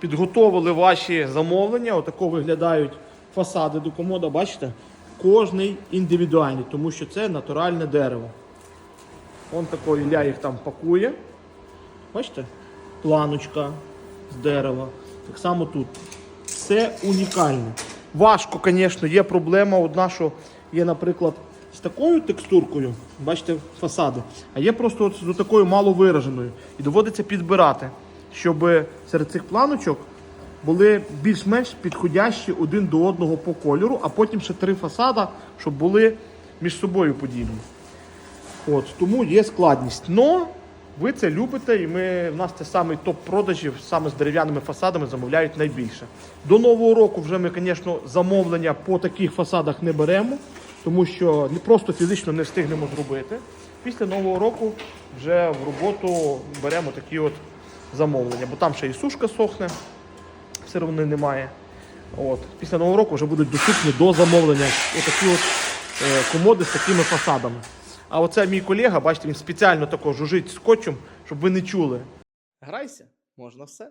підготовили ваші замовлення. Отако виглядають фасади до комода. Бачите? Кожний індивідуальний, тому що це натуральне дерево. Вон такий Ілля їх там пакує. Бачите? Планочка з дерева. Так само тут. Все унікальне. Важко, звісно, є проблема одна, що є, наприклад, з такою текстуркою, бачите, фасади, а є просто от з такою маловираженою. І доводиться підбирати, щоб серед цих планочок були більш-менш підходящі один до одного по кольору, а потім ще три фасада, щоб були між собою подібні. От, тому є складність. Но ви це любите, і ми, в нас це самий топ продажів саме з дерев'яними фасадами замовляють найбільше. До нового року вже ми, звісно, замовлення по таких фасадах не беремо, тому що просто фізично не встигнемо зробити. Після нового року вже в роботу беремо такі от замовлення, бо там ще і сушка сохне, все одно немає. От. Після нового року вже будуть доступні до замовлення отакі от е, комоди з такими фасадами. А оце мій колега, бачите, він спеціально також жужить скотчем, щоб ви не чули. Грайся, можна все.